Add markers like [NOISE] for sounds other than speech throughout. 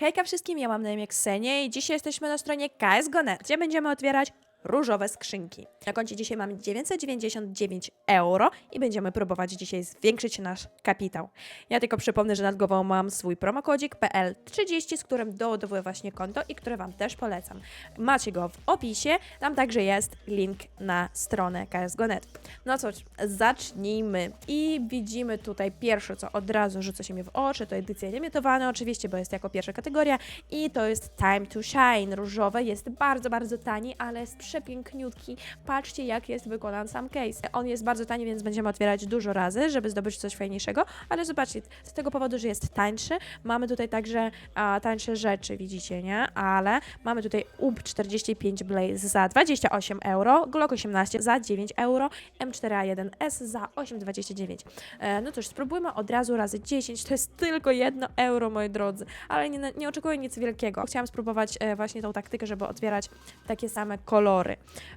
Hejka wszystkim, ja mam na imię Ksenia i dzisiaj jesteśmy na stronie KSGO.net, gdzie będziemy otwierać różowe skrzynki. Na koncie dzisiaj mamy 999 euro i będziemy próbować dzisiaj zwiększyć nasz kapitał. Ja tylko przypomnę, że nad głową mam swój promokodzik PL30, z którym doładowuję właśnie konto i które Wam też polecam. Macie go w opisie, tam także jest link na stronę KSGO.net. No cóż, zacznijmy. I widzimy tutaj pierwsze, co od razu rzuca się mi w oczy, to edycja limitowana oczywiście, bo jest jako pierwsza kategoria i to jest Time to Shine. Różowe jest bardzo, bardzo tani, ale jest przepiękniutki. Patrzcie, jak jest wykonany sam case. On jest bardzo tani, więc będziemy otwierać dużo razy, żeby zdobyć coś fajniejszego, ale zobaczcie, z tego powodu, że jest tańszy, mamy tutaj także a, tańsze rzeczy, widzicie, nie? Ale mamy tutaj UB 45 Blaze za 28 euro, Glock 18 za 9 euro, M4A1S za 8,29. E, no cóż, spróbujmy od razu razy 10, to jest tylko 1 euro, moi drodzy, ale nie, nie oczekuję nic wielkiego. Chciałam spróbować e, właśnie tą taktykę, żeby otwierać takie same kolory.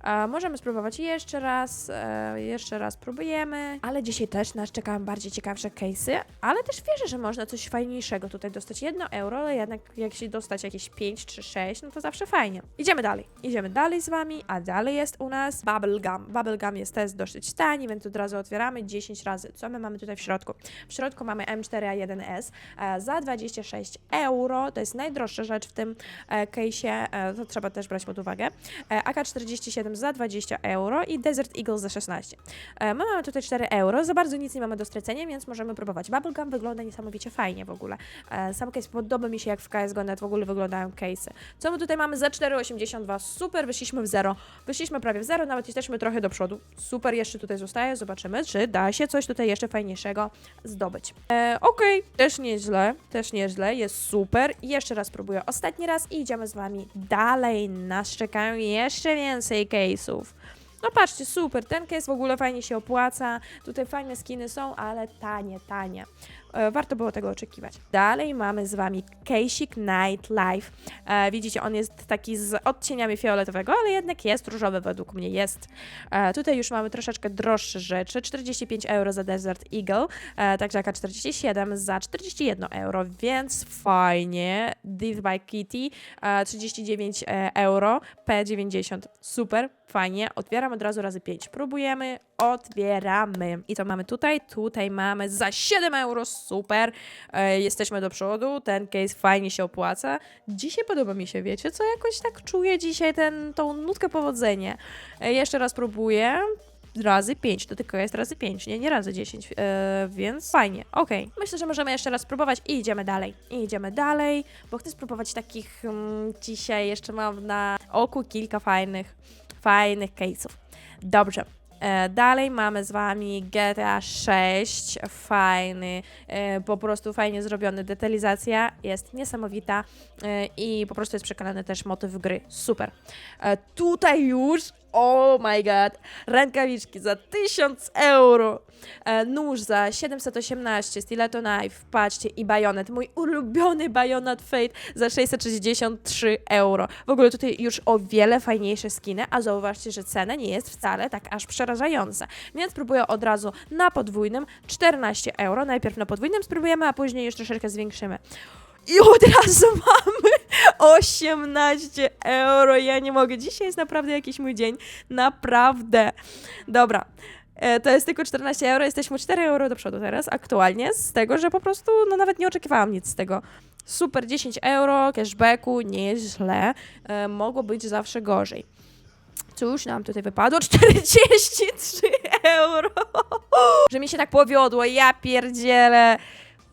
E, możemy spróbować jeszcze raz, e, jeszcze raz próbujemy, ale dzisiaj też nas czekają bardziej ciekawsze case'y, ale też wierzę, że można coś fajniejszego tutaj dostać 1 euro, ale jednak jak się dostać jakieś 5 czy 6, no to zawsze fajnie. Idziemy dalej, idziemy dalej z Wami, a dalej jest u nas Bubblegum. Bubblegum jest też dosyć tani, więc od razu otwieramy 10 razy. Co my mamy tutaj w środku? W środku mamy M4A1S e, za 26 euro, to jest najdroższa rzecz w tym e, case'ie, e, to trzeba też brać pod uwagę. E, AK-47 za 20 euro i Desert Eagle za 16. E, my mamy tutaj 4 euro, za bardzo nic nie mamy do stracenia, więc możemy próbować. Bubblegum wygląda niesamowicie fajnie w ogóle. E, sam case podoba mi się, jak w CSGO.net w ogóle wyglądają case'y. Co my tutaj mamy za 4,82? Super, wyszliśmy w zero. Wyszliśmy prawie w zero, nawet jesteśmy trochę do przodu. Super, jeszcze tutaj zostaje. Zobaczymy, czy da się coś tutaj jeszcze fajniejszego zdobyć. E, Okej, też nieźle, też nieźle, jest super. Jeszcze raz próbuję ostatni raz i idziemy z wami dalej. Nas czekają jeszcze więcej case'ów. No patrzcie, super, ten case w ogóle fajnie się opłaca, tutaj fajne skiny są, ale tanie, tanie. E, warto było tego oczekiwać. Dalej mamy z wami Keisik Night Life. E, widzicie, on jest taki z odcieniami fioletowego, ale jednak jest różowy według mnie, jest. E, tutaj już mamy troszeczkę droższe rzeczy, 45 euro za Desert Eagle, e, także AK-47 za 41 euro, więc fajnie. Div by Kitty, e, 39 e, euro, P90, super, fajnie. Otwieram od razu razy 5. Próbujemy, otwieramy. I co mamy tutaj? Tutaj mamy za 7 euro, super. E, jesteśmy do przodu, ten case fajnie się opłaca. Dzisiaj podoba mi się, wiecie, co jakoś tak czuję dzisiaj ten, tą nutkę powodzenia. E, jeszcze raz próbuję. Razy 5, to tylko jest razy 5, nie, nie razy 10, e, więc fajnie, okej. Myślę, że możemy jeszcze raz spróbować i idziemy dalej. I idziemy dalej, bo chcę spróbować takich mm, dzisiaj, jeszcze mam na oku kilka fajnych, fajnych case'ów. Dobrze. E, Dalej mamy z wami GTA 6, fajny, e, po prostu fajnie zrobiony, detalizacja jest niesamowita e, i po prostu jest przekonany też motyw gry, super. Tutaj już, oh my god, rękawiczki za 1000 euro, e, nóż za 718, stiletto knife, patrzcie i bajonet, mój ulubiony bajonet Fate za 663 euro. W ogóle tutaj już o wiele fajniejsze skiny, a zauważcie, że cena nie jest wcale tak aż przerażająca. Więc próbuję od razu na podwójnym 14 euro. Najpierw na podwójnym spróbujemy, a później już troszeczkę zwiększymy. I od razu [LAUGHS] mamy 18 euro. Ja nie mogę. Dzisiaj jest naprawdę jakiś mój dzień. Naprawdę. Dobra. E, To jest tylko 14 euro, jesteśmy 4 euro do przodu teraz, aktualnie, z tego, że po prostu, no nawet nie oczekiwałam nic z tego. Super, 10 euro, cashbacku, nie jest źle, e, mogło być zawsze gorzej. Cóż nam tutaj wypadło? [LAUGHS] 43 euro! [LAUGHS] Że mi się tak powiodło, ja pierdzielę.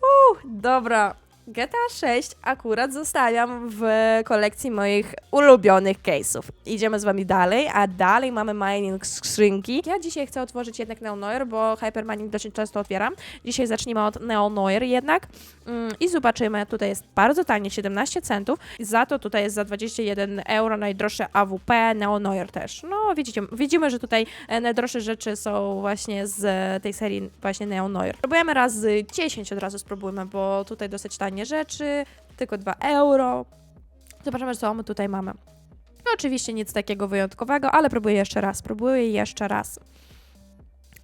Uh, dobra. GTA 6 akurat zostawiam w kolekcji moich ulubionych case'ów. Idziemy z wami dalej, a dalej mamy mining skrzynki. Ja dzisiaj chcę otworzyć jednak Neonoir, bo Hypermining dosyć często otwieram. Dzisiaj zacznijmy od Neonoir jednak mm, i zobaczymy. Tutaj jest bardzo tanie, 17 centów. Za to tutaj jest za 21 euro najdroższe AWP, Neonoir też. No widzicie, widzimy, że tutaj e, najdroższe rzeczy są właśnie z tej serii właśnie Neonoir. Próbujemy razy 10 od razu spróbujmy, bo tutaj dosyć tanie rzeczy, tylko 2 euro. Zobaczymy, co my tutaj mamy. No oczywiście nic takiego wyjątkowego, ale próbuję jeszcze raz, próbuję jeszcze raz.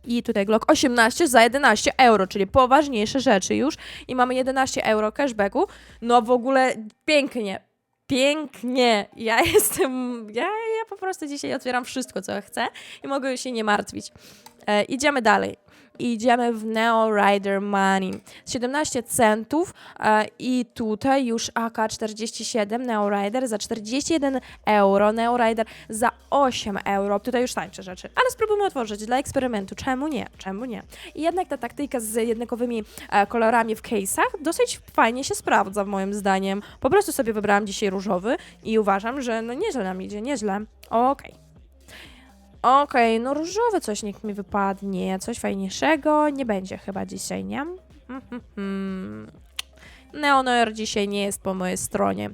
i tutaj Glock 18 za 11 euro, czyli poważniejsze rzeczy już i mamy 11 euro cashbacku. No w ogóle pięknie, pięknie. Ja [LAUGHS] jestem, ja, ja po prostu dzisiaj otwieram wszystko, co chcę i mogę się nie martwić. E, idziemy dalej. Idziemy w Neo Rider Money. 17 centów e, i tutaj już AK-47 Neo Rider za 41 euro, Neo Rider za 8 euro. Tutaj już tańsze rzeczy, ale spróbujmy otworzyć dla eksperymentu. Czemu nie? Czemu nie? I jednak ta taktyka z jednakowymi e, kolorami w case'ach dosyć fajnie się sprawdza, moim zdaniem. Po prostu sobie wybrałam dzisiaj różowy i uważam, że no nieźle nam idzie, nieźle. Okej. Okej, no różowe coś niech mi wypadnie, coś fajniejszego nie będzie chyba dzisiaj, nie? Mhm. Neonoir dzisiaj nie jest po mojej stronie.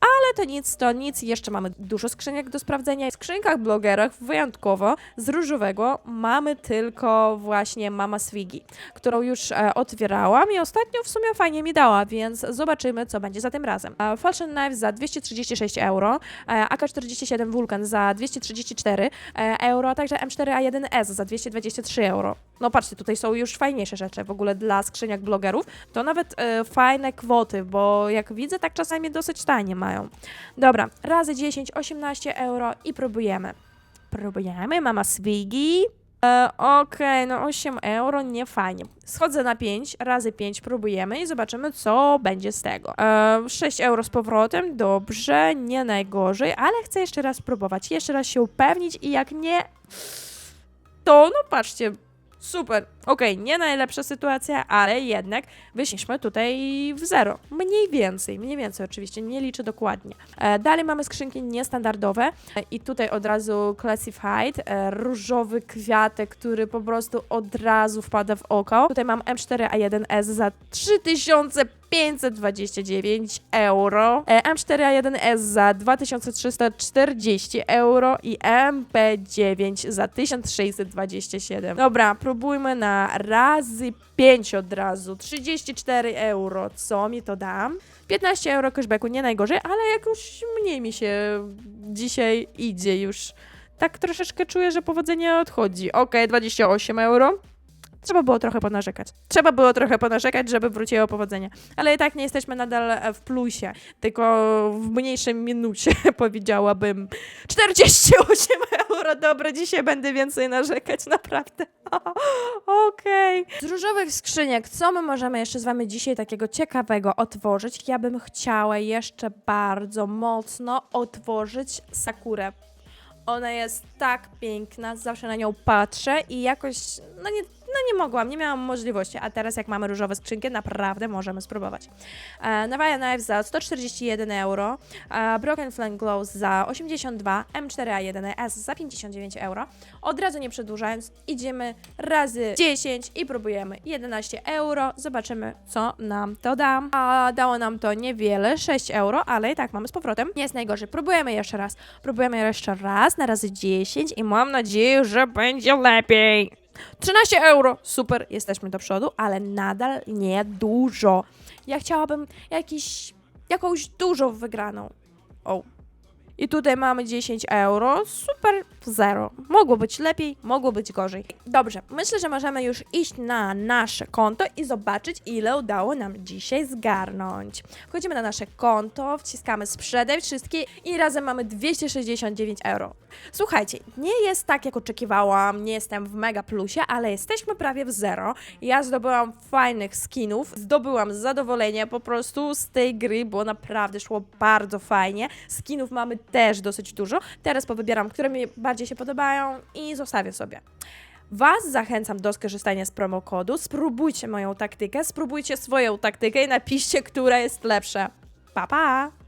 Ale to nic, to nic. Jeszcze mamy dużo skrzyniek do sprawdzenia. W skrzynkach blogerach wyjątkowo z różowego mamy tylko właśnie Mama Swigi, którą już e, otwierałam i ostatnio w sumie fajnie mi dała, więc zobaczymy, co będzie za tym razem. E, Fashion Knife za 236 euro, e, AK-47 Vulcan za 234 e, euro, a także M4A1S za 223 euro. No patrzcie, tutaj są już fajniejsze rzeczy w ogóle dla skrzyniak blogerów. To nawet e, fajne kwoty, bo jak widzę, tak czasami dosyć tanie mają. Dobra, razy 10, 18 euro i próbujemy. Próbujemy, mama Swigi. E, Okej, no 8 euro, nie fajnie. Schodzę na 5, razy 5 próbujemy i zobaczymy, co będzie z tego. E, 6 euro z powrotem, dobrze, nie najgorzej, ale chcę jeszcze raz spróbować, jeszcze raz się upewnić i jak nie, to no patrzcie, super. Okej, nie najlepsza sytuacja, ale jednak wyszliśmy tutaj w zero. Mniej więcej, mniej więcej oczywiście, nie liczę dokładnie. E, dalej mamy skrzynki niestandardowe e, i tutaj od razu Classified, e, różowy kwiatek, który po prostu od razu wpada w oko. Tutaj mam M4A1S za 3529 euro, e, M4A1S za 2340 euro i MP9 za 1627. Dobra, próbujmy na razy 5 od razu. 34 euro. Co mi to da? 15 euro cashbacku, nie najgorzej, ale jakoś mniej mi się dzisiaj idzie już. Tak troszeczkę czuję, że powodzenie odchodzi. Okej, 28 euro. Trzeba było trochę ponarzekać. Trzeba było trochę ponarzekać, żeby wróciło powodzenie. Ale i tak nie jesteśmy nadal e, w plusie, tylko w mniejszym minusie, [LAUGHS] powiedziałabym. 48 euro, dobra, dzisiaj będę więcej narzekać, naprawdę. [LAUGHS] Okej. Z różowych skrzyniek, co my możemy jeszcze z wami dzisiaj takiego ciekawego otworzyć? Ja bym chciała jeszcze bardzo mocno otworzyć Sakurę. Ona jest tak piękna, zawsze na nią patrzę i jakoś, no nie, no nie mogłam, nie miałam możliwości, a teraz jak mamy różowe skrzynki, naprawdę możemy spróbować. E, Navaja Knife za 141 euro, e, Broken Flame Glows za 82, M4A1S za 59 euro. Od razu nie przedłużając, idziemy razy 10 i próbujemy 11 euro, zobaczymy co nam to da. A dało nam to niewiele, 6 euro, ale i tak mamy z powrotem. Nie jest najgorzej, próbujemy jeszcze raz, próbujemy jeszcze raz na razy 10 i mam nadzieję, że będzie lepiej. 13 euro, super, jesteśmy do przodu, ale nadal nie dużo. Ja chciałabym jakiś, jakąś dużą wygraną. O. I tutaj mamy 10 euro, super, zero. Mogło być lepiej, mogło być gorzej. Dobrze, myślę, że możemy już iść na nasze konto i zobaczyć, ile udało nam dzisiaj zgarnąć. Wchodzimy na nasze konto, wciskamy sprzedaj wszystkie i razem mamy 269 euro. Słuchajcie, nie jest tak, jak oczekiwałam, nie jestem w mega plusie, ale jesteśmy prawie w zero. Ja zdobyłam fajnych skinów, zdobyłam zadowolenie po prostu z tej gry, bo naprawdę szło bardzo fajnie. Skinów mamy też dosyć dużo. Teraz powybieram, które mi bardziej się podobają i zostawię sobie. Was zachęcam do skorzystania z promokodu. Spróbujcie moją taktykę, spróbujcie swoją taktykę i napiszcie, która jest lepsza. Pa, pa!